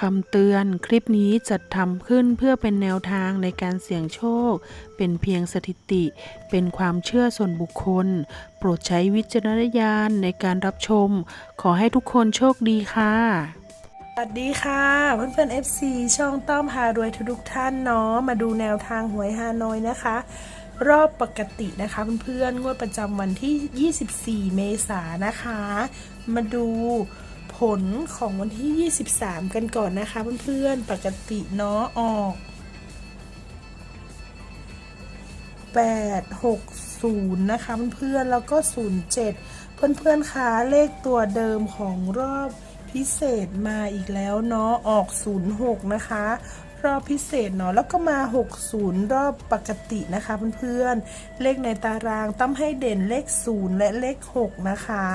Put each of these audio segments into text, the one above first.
คำเตือนคลิปนี้จัดทำขึ้นเพื่อเป็นแนวทางในการเสี่ยงโชค เป็นเพียงสถิติ เป็นความเชื่อส่วนบุคคล โปรดใช้วิจารณญาณในการรับชม ขอให้ทุกคนโชคดีค่ะ สวัสดีค่ะเพื่อนๆ FC ช่องต้อมหารวยทุกท่านเนาะมาดูแนวทางหวยฮานอยนะคะ รอบปกตินะคะเพื่อนๆงวดประจำวันที่ 24 เมษายนนะคะ มาดู ผลของวันที่ 23 กันก่อนนะคะเพื่อนๆ ปกติเนาะออก 860 นะคะเพื่อนๆ แล้วก็ 07 เพื่อนๆ คะเลขตัวเดิมของรอบพิเศษมาอีกแล้วเนาะออก 06 นะคะ รอบพิเศษเนาะแล้วก็มา 60 รอบปกตินะคะเพื่อนๆ เลขในตารางต้องให้เด่นเลข 0 และเลข 6 นะคะ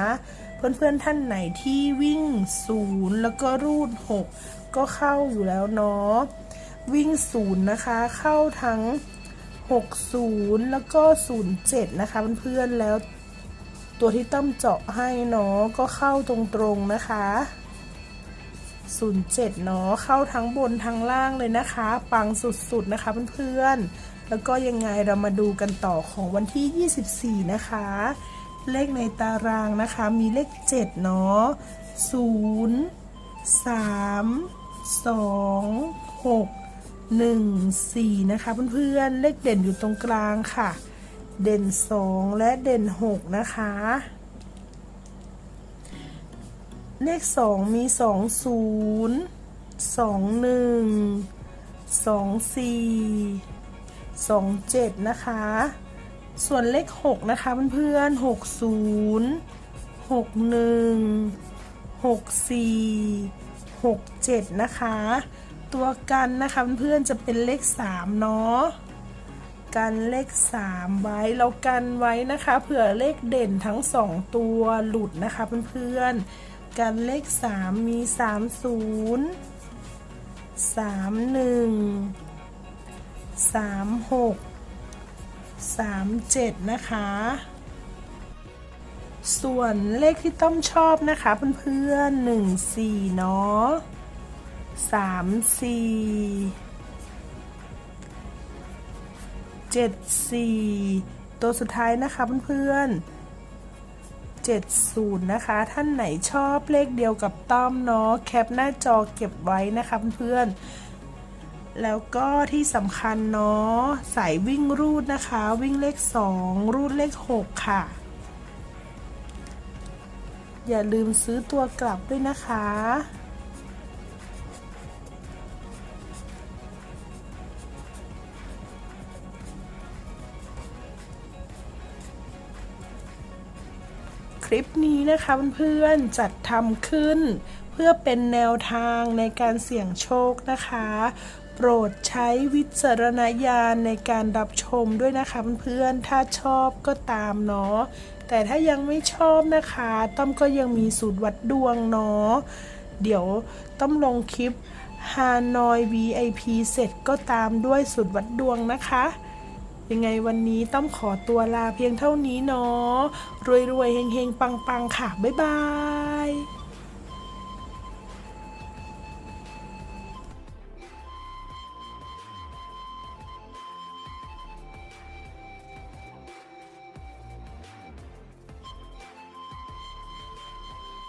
เพื่อนๆท่านไหนที่วิ่ง0แล้วก็รูด6ก็เข้าอยู่แล้วเนาะวิ่ง0นะคะเข้าทั้ง 60 แล้วก็ 07 นะคะเพื่อนๆแล้วตัวที่ต้มเจาะให้เนาะก็เข้าตรงๆนะคะ 07 เนาะเข้าทั้งบนทั้งล่างเลยนะคะ ปังสุดๆนะคะเพื่อนๆแล้วก็ยังไงเรามาดูกันต่อของวันที่ 24 นะคะ เลขในตารางนะคะ มีเลข 7 เนาะ0 3 2 6 1 4นะคะเพื่อนๆ เลขเด่นอยู่ตรงกลางค่ะ เด่น2และเด่น6นะคะ เลข2มี2 0 2 1 2 4 2 7นะคะ ส่วนเลข 6 นะคะเพื่อนๆ6 0 6 1 6 4 6 7 นะคะ ตัวกันนะคะเพื่อนๆจะเป็นเลข 3 เนาะกันเลข 3 ไว้เรากันไว้นะคะเผื่อเลขเด่นทั้ง 2 ตัวหลุดนะคะเพื่อนๆกันเลข 3 มี 3 0 3 37 นะคะ ส่วนเลขที่ต้องชอบนะคะเพื่อนๆ1 4 เนาะ3 4เจ็ดสี่ตัวสุดท้ายนะคะเพื่อนๆเจ็ดศูนย์นะคะ ท่านไหนชอบเลขเดียวกับต้อมเนาะแคปหน้าจอเก็บไว้นะคะเพื่อนๆ แล้วก็ที่สำคัญเนาะสายวิ่งรูดนะคะ วิ่งเลขสองรูดเลขหกค่ะ อย่าลืมซื้อตัวกลับด้วยนะคะ คลิปนี้นะคะเพื่อนๆจัดทำขึ้นเพื่อเป็นแนวทางในการเสี่ยงโชคนะคะ โปรดใช้วิจารณญาณในการรับชมด้วยนะคะเพื่อนๆ ถ้าชอบก็ตามเนาะ แต่ถ้ายังไม่ชอบนะคะ ต้อมก็ยังมีสูตรวัดดวงเนาะ เดี๋ยวต้อมลงคลิปฮานอย VIP เสร็จก็ตามด้วยสูตรวัดดวงนะคะ ยังไงวันนี้ต้องขอตัวลาเพียงเท่านี้เนาะ รวยๆ เฮงๆ ปังๆ ค่ะ บ๊ายบาย